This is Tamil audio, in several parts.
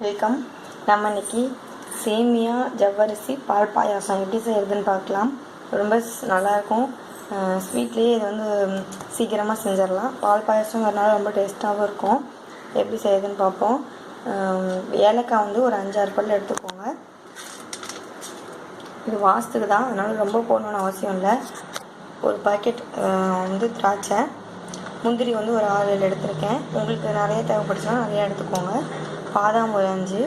வெல்கம் நம்ம இன்னைக்கு சேமியா ஜவ்வரிசி பால் பாயாசம் எப்படி செய்யறதுன்னு பார்க்கலாம். ரொம்ப ஸ்- நல்லாயிருக்கும் ஸ்வீட்லேயே இது வந்து சீக்கிரமாக செஞ்சிடலாம். பால் பாயாசங்கிறதுனால ரொம்ப டேஸ்ட்டாகவும் இருக்கும். எப்படி செய்யறதுன்னு பார்ப்போம். ஏலக்காய் வந்து ஒரு அஞ்சாறு பல் எடுத்துக்கோங்க. இது வாசத்துக்கு தான். அதனால் ரொம்ப போடணும்னு அவசியம் இல்லை. ஒரு பாக்கெட் வந்து திராட்சை. முந்திரி வந்து ஒரு ஆறு ஏழு எடுத்திருக்கேன். உங்களுக்கு நிறைய தேவைப்படுச்சுன்னா நிறைய எடுத்துக்கோங்க. பாதாம் ஒரு அஞ்சு.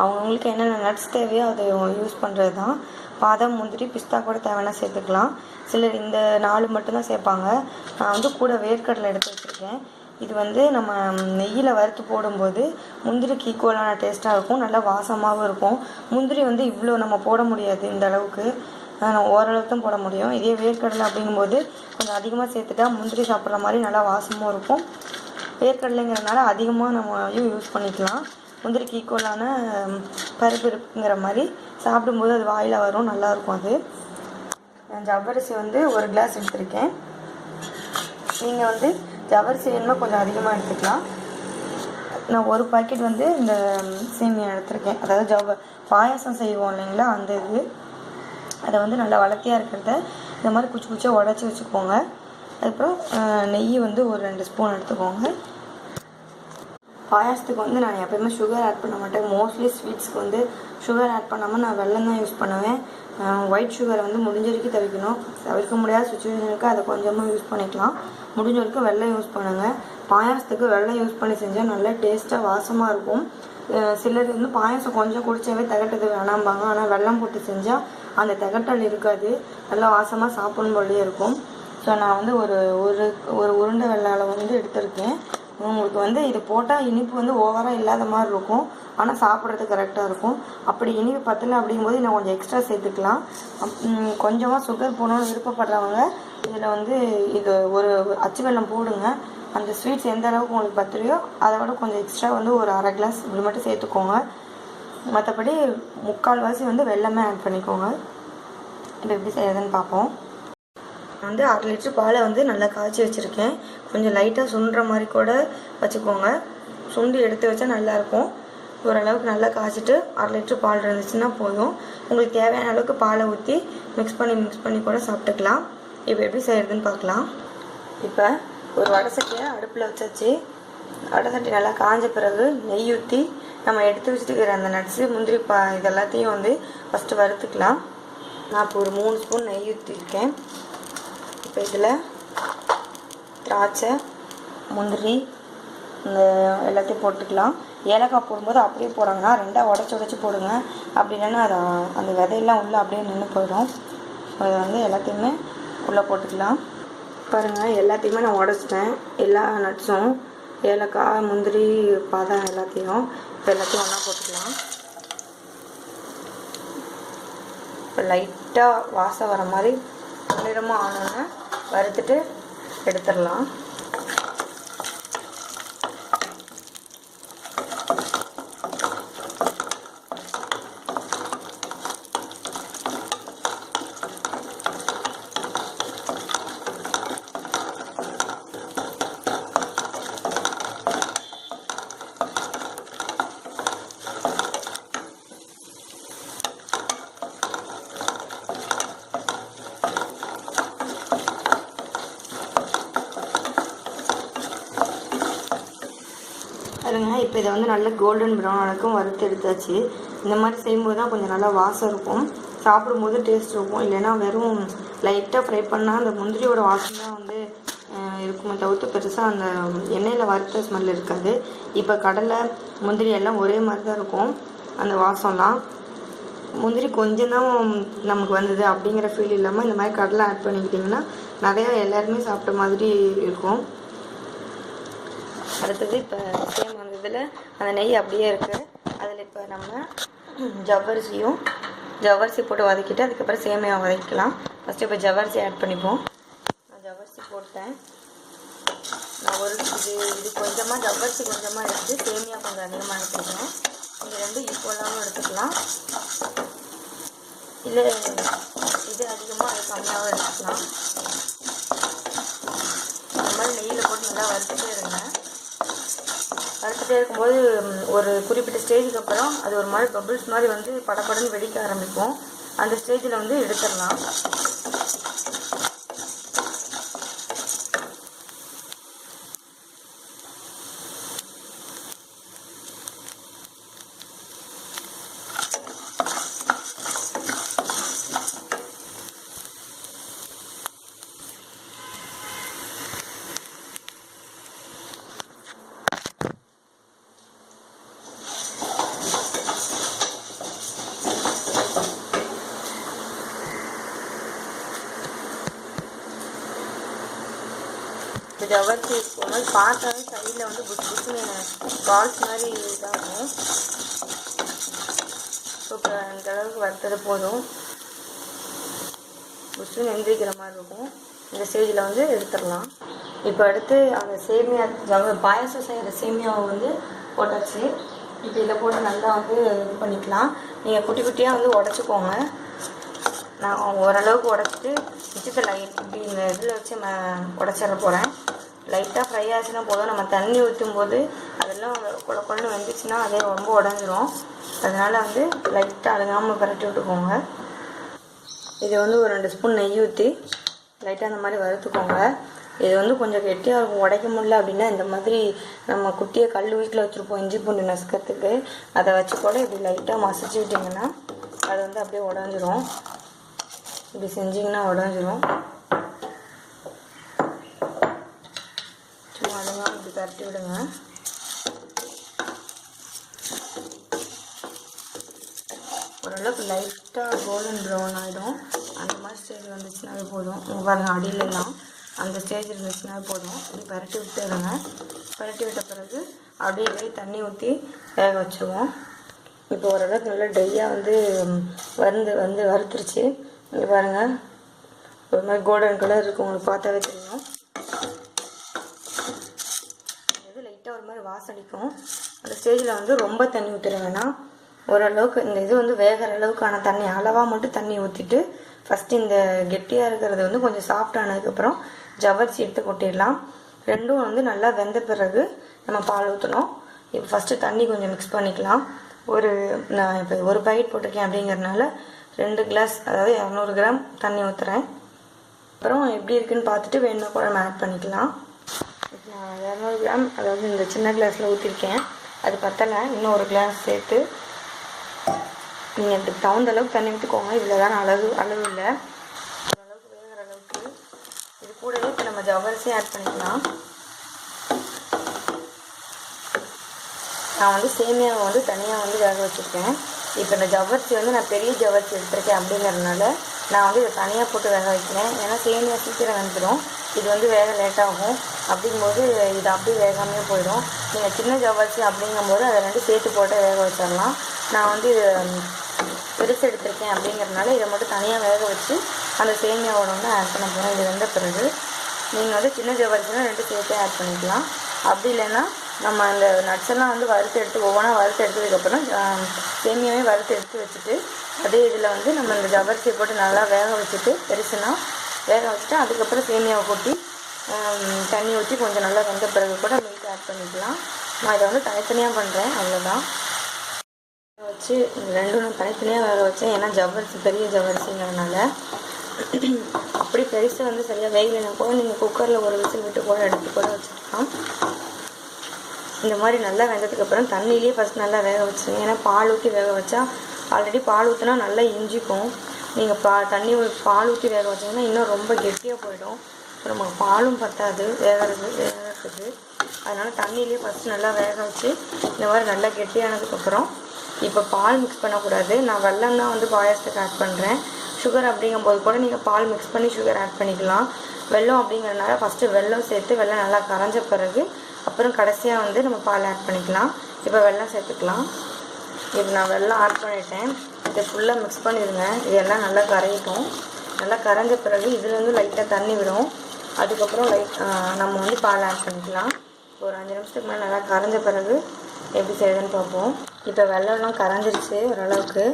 அவங்கவுங்களுக்கு என்னென்ன நட்ஸ் தேவையோ அதை யூஸ் பண்ணுறது தான் பாதாம் முந்திரி பிஸ்தா கூட தேவைன்னா சேர்த்துக்கலாம். சிலர் இந்த நாலு மட்டும்தான் சேர்ப்பாங்க. நான் வந்து கூட வேர்க்கடலை எடுத்து வச்சுருக்கேன். இது வந்து நம்ம நெய்யில் வறுத்து போடும்போது முந்திரிக்கு ஈக்குவலான டேஸ்ட்டாக இருக்கும். நல்லா வாசமாகவும் இருக்கும். முந்திரி வந்து இவ்வளோ நம்ம போட முடியாது இந்த அளவுக்கு. ஆஹ் தான் போட முடியும். இதே வேர்க்கடலை அப்படிங்கும்போது கொஞ்சம் அதிகமாக சேர்த்துட்டா முந்திரி சாப்பிட்ற மாதிரி நல்லா வாசமும் இருக்கும். வேர்க்கடலைங்கிறதுனால அதிகமாக நம்ம யூஸ் பண்ணிக்கலாம். முந்திரிக்கு ஈக்குவலான பருப்பு இருக்குங்கிற மாதிரி சாப்பிடும்போது அது வாயில் வரும். நல்லாயிருக்கும் அது. நான் ஜவ்வரிசி வந்து ஒரு கிளாஸ் எடுத்திருக்கேன். நீங்கள் வந்து ஜவ்வரிசி வேணுமா கொஞ்சம் அதிகமாக எடுத்துக்கலாம். நான் ஒரு பாக்கெட் வந்து இந்த சேமியா எடுத்திருக்கேன். அதாவது ஜவ்வ பாயாசம் செய்வோம் இல்லைங்களா அந்த இது. அதை வந்து நல்லா வளர்த்தியாக இருக்கிறத இந்த மாதிரி குச்சி குச்சியாக உடச்சி வச்சுக்கோங்க. அதுக்கப்புறம் நெய் வந்து ஒரு ரெண்டு ஸ்பூன் எடுத்துக்கோங்க. பாயாசத்துக்கு வந்து நான் எப்பயுமே சுகர் ஆட் பண்ண மாட்டேன். மோஸ்ட்லி ஸ்வீட்ஸ்க்கு வந்து சுகர் ஆட் பண்ணாமல் நான் வெல்லம் தான் யூஸ் பண்ணுவேன். ஒயிட் சுகரை வந்து முடிஞ்ச வரைக்கும் தவிர்க்கணும். தவிர்க்க முடியாத சுச்சுவேஷனுக்கு அதை கொஞ்சமாக யூஸ் பண்ணிக்கலாம். முடிஞ்ச வரைக்கும் வெள்ளம் யூஸ் பண்ணுங்கள் பாயாசத்துக்கு வெள்ளம் யூஸ் பண்ணி செஞ்சால் நல்லா டேஸ்ட்டாக வாசமாக இருக்கும். சிலர் வந்து பாயாசம் கொஞ்சம் குடித்தாவே தகட்டது வேணாம்பாங்க. ஆனால் வெல்லம் போட்டு செஞ்சால் அந்த தகட்டல் இருக்காது. நல்லா வாசமாக சாப்பிடும் போலயே இருக்கும். ஸோ நான் வந்து ஒரு ஒரு ஒரு உருண்டை வெள்ளால் வந்து எடுத்திருக்கேன். உங்களுக்கு வந்து இது போட்டால் இனிப்பு வந்து ஓவராக இல்லாத மாதிரி இருக்கும். ஆனால் சாப்பிட்றது கரெக்டாக இருக்கும். அப்படி இனிப்பு பத்தல அப்படிங்கும்போது நான் கொஞ்சம் எக்ஸ்ட்ரா சேர்த்துக்கலாம். கொஞ்சமாக சுகர் போகணுன்னு விருப்பப்படுறவங்க இதில் வந்து இது ஒரு அச்சு வெல்லம் போடுங்க. அந்த ஸ்வீட்ஸ் எந்த அளவுக்கு உங்களுக்கு பத்துலையோ அதை விட கொஞ்சம் எக்ஸ்ட்ரா வந்து ஒரு அரை கிளாஸ் இப்படி மட்டும் சேர்த்துக்கோங்க. மற்றபடி முக்கால்வாசி வந்து வெள்ளமே ஆட் பண்ணிக்கோங்க. இப்போ எப்படி செய்யறதுன்னு பார்ப்போம் நான் வந்து அரை லிட்டர் பாலை வந்து நல்லா காய்ச்சி வச்சுருக்கேன். கொஞ்சம் லைட்டாக சுண்டுற மாதிரி கூட வச்சுக்கோங்க. சுண்டி எடுத்து வச்சா நல்லாயிருக்கும் ஓரளவுக்கு நல்லா காய்ச்சிட்டு அரை லிட்டர் பால் இருந்துச்சுன்னா போதும். உங்களுக்கு தேவையான அளவுக்கு பாலை ஊற்றி மிக்ஸ் பண்ணி மிக்ஸ் பண்ணி கூட சாப்பிட்டுக்கலாம். இப்போ எப்படி செய்கிறதுன்னு பார்க்கலாம் இப்போ ஒரு வடை அடுப்பில் வச்சாச்சு. அடைத்தட்டி நல்லா காஞ்ச பிறகு நெய் ஊற்றி நம்ம எடுத்து வச்சுட்டுக்கிற அந்த நட்ஸு முந்திரி பா இது எல்லாத்தையும் வந்து ஃபஸ்ட்டு வறுத்துக்கலாம். நான் இப்போ ஒரு மூணு ஸ்பூன் நெய் ஊற்றிருக்கேன் இப்போ இதில் திராட்சை முந்திரி இந்த எல்லாத்தையும் போட்டுக்கலாம். ஏலக்காய் போடும்போது அப்படியே போடாங்கன்னா ரெண்டாக உடச்சி உடச்சி போடுங்க. அப்படி இல்லைன்னா அது அந்த விதையெல்லாம் உள்ளே அப்படியே நின்று போயிடும். அதை வந்து எல்லாத்தையுமே உள்ளே போட்டுக்கலாம். பாருங்கள் எல்லாத்தையுமே நான் உடச்சிட்டேன். எல்லா நட்ஸும் ஏலக்காய் முந்திரி பாதாம் எல்லாத்தையும் இப்போ எல்லாத்தையும் ஒன்றா போட்டுக்கலாம். இப்போ லைட்டாக வாசம் வர மாதிரி நிறமாக ஆனோன்னு வறுத்துட்டு எடுத்துடலாம். இப்போ இதை வந்து நல்ல கோல்டன் ப்ரௌன் அளவுக்கும் வறுத்து எடுத்தாச்சு. இந்த மாதிரி செய்யும்போது தான் கொஞ்சம் நல்லா வாசம் இருக்கும். சாப்பிடும்போது டேஸ்ட் இருக்கும். இல்லைன்னா வெறும் லைட்டாக ஃப்ரை பண்ணால் அந்த முந்திரியோட வாசம் தான் வந்து இருக்குமே தவிர்த்து பெருசாக அந்த எண்ணெயில் வறுத்த ஸ்மெல் இருக்காது. இப்போ கடலை முந்திரி எல்லாம் ஒரே மாதிரி தான் இருக்கும். அந்த வாசம்லாம் முந்திரி கொஞ்சம் தான் நமக்கு வந்தது அப்படிங்கிற ஃபீல் இல்லாமல் இந்த மாதிரி கடலை ஆட் பண்ணிக்கிட்டிங்கன்னா நிறையா எல்லாருமே சாப்பிட்ட மாதிரி இருக்கும். அடுத்தது இப்போ சேம் அந்த இதில் அந்த நெய் அப்படியே இருக்குது அதில் இப்போ நம்ம ஜவ்வரிசியும் ஜவ்வரிசி போட்டு வதக்கிட்டு அதுக்கப்புறம் சேமியா வதக்கிக்கலாம் ஃபஸ்ட்டு இப்போ ஜவ்வரிசி ஆட் பண்ணிப்போம். நான் ஜவ்வரிசி போட்டேன். நான் ஒரு இது இது கொஞ்சமாக ஜவ்வரிசி கொஞ்சமாக எடுத்து சேமியா கொஞ்சம் அதிகமாக எடுத்துக்கிறேன் இது ரெண்டும் ஈக்குவலாகவும் எடுத்துக்கலாம். இல்லை இது அதிகமாக அது கம்மியாகவும் எடுத்துக்கலாம். இந்த மாதிரி நெய்யில் போட்டு நல்லா வறுத்துட்டே இருங்க. வறுத்துட்டே இருக்கும்போது ஒரு குறிப்பிட்ட ஸ்டேஜுக்கு அப்புறம் அது ஒரு மாதிரி பபிள்ஸ் மாதிரி வந்து படபடன்னு வெடிக்க ஆரம்பிக்கும். அந்த ஸ்டேஜில் வந்து எடுத்துடலாம். இது ஜவர்த்தி போகும்போது பார்த்தாவே சைடில் வந்து புஷ் புஷ்னு பால்ஸ் மாதிரி இதாகும். ஸோ இப்போ இந்த அளவுக்கு வறுத்தது போதும். புஷ்னு எந்திரிக்கிற மாதிரி இருக்கும். இந்த ஸ்டேஜில் வந்து எடுத்துடலாம். இப்போ அடுத்து அந்த சேமியா ஜவ பாயசம் செய்கிற சேமியாவை வந்து போட்டாச்சு. இப்போ இதை போட்டு நல்லா வந்து இது பண்ணிக்கலாம். நீங்கள் குட்டி குட்டியாக வந்து உடச்சிக்கோங்க. நான் ஓரளவுக்கு உடச்சிட்டு மிச்சத்தை லைட் இப்படி இந்த இதில் வச்சு ம உடச்சிட போகிறேன் லைட்டாக ஃப்ரை ஆச்சுன்னா போதும். நம்ம தண்ணி ஊற்றும் போது அதெல்லாம் கொல கொலன்னு வந்துச்சுன்னா அதே ரொம்ப உடஞ்சிரும். அதனால் வந்து லைட்டாக அழுகாமல் பரட்டி விட்டுக்கோங்க. இது வந்து ஒரு ரெண்டு ஸ்பூன் நெய் ஊற்றி லைட்டாக அந்த மாதிரி வறுத்துக்கோங்க. இது வந்து கொஞ்சம் கெட்டியாக இருக்கும். உடைக்க முடியல அப்படின்னா இந்த மாதிரி நம்ம குட்டியை கல் வீட்டில் வச்சுருப்போம். இஞ்சி பூண்டு நசுக்கிறதுக்கு. அதை வச்சு கூட இப்படி லைட்டாக மசிச்சு விட்டிங்கன்னா அது வந்து அப்படியே உடஞ்சிரும். இப்படி செஞ்சிங்கன்னா உடஞ்சிரும். பரட்டி விடுங்க. ஓரளவுக்கு லைட்டாக கோல்டன் ப்ரௌன் ஆகிடும் அந்த மாதிரி ஸ்டேஜ் வந்துச்சுனாவே போதும். பாருங்கள் பாருங்க அடியிலலாம் அந்த ஸ்டேஜ் இருந்துச்சுனாவே போதும். இப்படி பரட்டி விட்டுருங்க பரட்டி விட்ட பிறகு அப்படியே தண்ணி ஊற்றி வேக வச்சுருவோம். இப்போ ஓரளவுக்கு நல்லா ட்ரையாக வந்து வறுந்து வந்து வந்து வறுத்துருச்சு. இங்கே பாருங்கள் ஒரு மாதிரி கோல்டன் கலர் இருக்கும் உங்களுக்கு பார்த்தாவே தெரியும் இது லைட்டாக ஒரு மாதிரி வாசடிக்கும் அந்த ஸ்டேஜில் வந்து ரொம்ப தண்ணி ஊற்றிட வேணாம் ஓரளவுக்கு இந்த இது வந்து வேகிற அளவுக்கான தண்ணி அளவாக மட்டும் தண்ணி ஊற்றிட்டு ஃபஸ்ட்டு இந்த கெட்டியாக இருக்கிறது வந்து கொஞ்சம் சாஃப்ட் ஆனதுக்கப்புறம் ஜவ்வரிசி எடுத்து கொட்டிடலாம். ரெண்டும் வந்து நல்லா வெந்த பிறகு நம்ம பால் ஊற்றணும் இப்போ ஃபஸ்ட்டு தண்ணி கொஞ்சம் மிக்ஸ் பண்ணிக்கலாம். ஒரு நான் இப்போ ஒரு பாக்கெட் போட்டிருக்கேன் அப்படிங்கிறதுனால ரெண்டு கிளாஸ் அதாவது இரநூறு கிராம் தண்ணி ஊற்றுறேன் அப்புறம் எப்படி இருக்குன்னு பார்த்துட்டு வேணும்னா கூட நம்ம ஆட் பண்ணிக்கலாம். இரநூறு கிராம் அதாவது இந்த சின்ன கிளாஸில் ஊற்றிருக்கேன் அது பத்தலை இன்னும் ஒரு கிளாஸ் சேர்த்து நீங்கள் இதுக்கு தகுந்த அளவுக்கு தண்ணி ஊற்றிக்கோங்க இதில் தான் அளவு அளவு இல்லை. ஓரளவுக்கு வேகிற அளவுக்கு. இது கூடவே இப்போ நம்ம ஜவ்வரிசி ஆட் பண்ணிக்கலாம். நான் வந்து சேமியாவை வந்து தனியாக வந்து வேக வச்சுருக்கேன். இப்போ இந்த ஜவ்வரிசி வந்து நான் பெரிய ஜவ்வரிசி எடுத்திருக்கேன் அப்படிங்கிறதுனால நான் வந்து இதை தனியாக போட்டு வேக வைக்கிறேன். ஏன்னா சேமியா சீக்கிரம் வந்துடும் இது வந்து வேக லேட்டாகும். அப்படிங்கும்போது இது அப்படியே வேகாமே போயிடும். நீங்கள் சின்ன ஜவ்வரிசி அப்படிங்கும்போது அதை ரெண்டு சேர்த்து போட்டு வேக வச்சிடலாம் நான் வந்து இது பெருசு எடுத்திருக்கேன் அப்படிங்கிறதுனால இதை மட்டும் தனியாக வேக வச்சு அந்த சேமியாவோட வந்து ஆட் பண்ண போகிறேன் இது வெந்த பிறகு நீங்கள் வந்து சின்ன ஜவ்வரிசினா ரெண்டு சேர்த்தே ஆட் பண்ணிக்கலாம். அப்படி இல்லைன்னா நம்ம அந்த நட்ஸ் எல்லாம் வந்து வறுத்து எடுத்து ஒவ்வொன்றா வறுத்து எடுத்ததுக்கப்புறம் சேமியாவே வறுத்து எடுத்து வச்சுட்டு அதே இதில் வந்து நம்ம இந்த ஜவரிசியை போட்டு நல்லா வேக வச்சுட்டு பெருசுனா வேக வச்சுட்டு அதுக்கப்புறம் சேமியாவை கொட்டி தண்ணி ஊற்றி கொஞ்சம் நல்லா வெந்த பிறகு கூட மில்க் ஆட் பண்ணிக்கலாம். நான் இதை வந்து தனித்தனியாக பண்ணுறேன் அவ்வளோதான் வேக வச்சு ரெண்டும் நான் தனித்தனியாக வேக வச்சேன். ஏன்னா ஜவ்வரிசி பெரிய ஜவ்வரிசிங்கிறதுனால அப்படி பெருசு வந்து சரியாக வேகலைனா கூட நீங்கள் குக்கரில் ஒரு விசில் விட்டு கூட எடுத்து கூட வச்சுக்கலாம். இந்த மாதிரி நல்லா வெந்ததுக்கப்புறம் தண்ணியிலேயே ஃபஸ்ட் நல்லா வேக வச்சுருங்க. ஏன்னா பால் ஊற்றி வேக வச்சா ஆல்ரெடி பால் ஊற்றினா நல்லா இஞ்சிக்கும். நீங்கள் பா தண்ணி பால் ஊற்றி வேக வச்சிங்கன்னா இன்னும் ரொம்ப கெட்டியாக போயிடும். அப்புறம் நமக்கு பாலும் பத்தாது வேகிறது வேகிறதுக்கு அதனால் தண்ணியிலே ஃபஸ்ட்டு நல்லா வேக வச்சு இந்த மாதிரி நல்லா கெட்டியானதுக்கப்புறம் இப்போ பால் மிக்ஸ் பண்ணக்கூடாது. நான் வெல்லம் தான் வந்து பாயாசத்துக்கு ஆட் பண்ணுறேன் சுகர் அப்படிங்கும்போது கூட நீங்கள் பால் மிக்ஸ் பண்ணி சுகர் ஆட் பண்ணிக்கலாம். வெல்லம் அப்படிங்கிறதுனால ஃபஸ்ட்டு வெள்ளம் சேர்த்து வெள்ளம் நல்லா கரைஞ்ச பிறகு அப்புறம் கடைசியாக வந்து நம்ம பால் ஆட் பண்ணிக்கலாம். இப்போ வெள்ளம் சேர்த்துக்கலாம். இப்போ நான் வெள்ளம் ஆட் பண்ணிட்டேன். இதை ஃபுல்லாக மிக்ஸ் பண்ணிடுங்க. இது எல்லாம் நல்லா கரையட்டும். நல்லா கரைஞ்ச பிறகு இதுலேருந்து லைட்டாக தண்ணி விடும். அதுக்கப்புறம் லைட் நம்ம வந்து பால் ஆட் பண்ணிக்கலாம். ஒரு அஞ்சு நிமிஷத்துக்கு மேலே நல்லா கரைஞ்ச பிறகு எப்படி செய்யுதுன்னு பார்ப்போம். இப்போ வெள்ளம்லாம் கரைஞ்சிருச்சு ஓரளவுக்கு.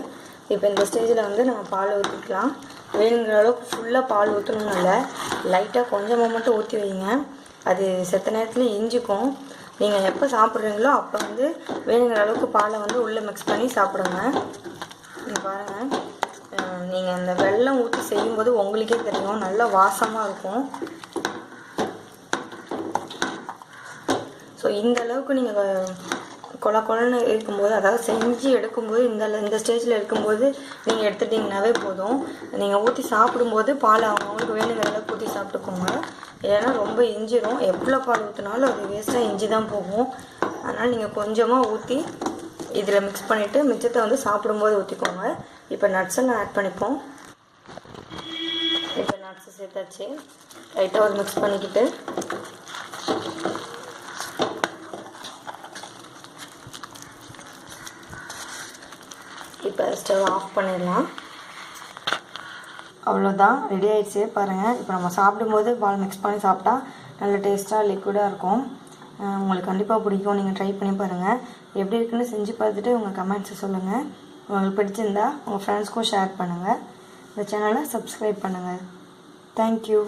இப்போ இந்த ஸ்டேஜில் வந்து நம்ம பால் ஊற்றிக்கலாம் வேணுங்கிற அளவுக்கு ஃபுல்லாக பால் ஊற்றணும்னு இல்லை. லைட்டாக கொஞ்சமாக மட்டும் ஊற்றி வைங்க. அது செத்த நேரத்தில் இஞ்சிக்கும் நீங்கள் எப்போ சாப்பிட்றீங்களோ அப்போ வந்து வேணுங்கிற அளவுக்கு பாலை வந்து உள்ளே மிக்ஸ் பண்ணி சாப்பிடுங்க. இங்கே பாருங்கள் நீங்கள் அந்த வெள்ளம் ஊற்றி செய்யும்போது உங்களுக்கே தெரியும். நல்ல வாசமாக இருக்கும். ஸோ இந்த அளவுக்கு நீங்கள் கொல கொலன்னு இருக்கும்போது அதாவது செஞ்சு எடுக்கும்போது இந்த இந்த ஸ்டேஜில் இருக்கும்போது நீங்கள் எடுத்துட்டிங்கனாவே போதும். நீங்கள் ஊற்றி சாப்பிடும்போது பால் அவங்கவுங்களுக்கு வேணுங்கிற அளவுக்கு ஊற்றி சாப்பிட்டுக்கோங்க. ஏன்னா ரொம்ப இஞ்சிரும் எவ்வளோ பால் ஊற்றினாலும் அது வேஸ்ட்டாக இஞ்சி தான் போகும். அதனால் நீங்கள் கொஞ்சமாக ஊற்றி இதில் மிக்ஸ் பண்ணிவிட்டு மிச்சத்தை வந்து சாப்பிடும்போது ஊற்றிக்கோங்க இப்போ நட்ஸ் நான் ஆட் பண்ணிப்போம். இப்போ நட்ஸை சேர்த்தாச்சு. லைட்டாக ஒரு மிக்ஸ் பண்ணிக்கிட்டு. இப்போ ஸ்டவ் ஆஃப் பண்ணிடலாம். அவ்வளோதான் ரெடி ஆயிடுச்சு. பாருங்கள் இப்போ நம்ம சாப்பிடும்போது பால் மிக்ஸ் பண்ணி சாப்பிட்டா நல்ல டேஸ்ட்டாக லிக்விடாக இருக்கும். உங்களுக்கு கண்டிப்பாக பிடிக்கும். நீங்கள் ட்ரை பண்ணி பாருங்கள் எப்படி இருக்குன்னு செஞ்சு பார்த்துட்டு உங்கள் கமெண்ட்ஸை சொல்லுங்கள் உங்களுக்கு பிடிச்சிருந்தா உங்கள் ஃப்ரெண்ட்ஸ்க்கும் ஷேர் பண்ணுங்கள் இந்த சேனலை சப்ஸ்கிரைப் பண்ணுங்கள் தேங்க்யூ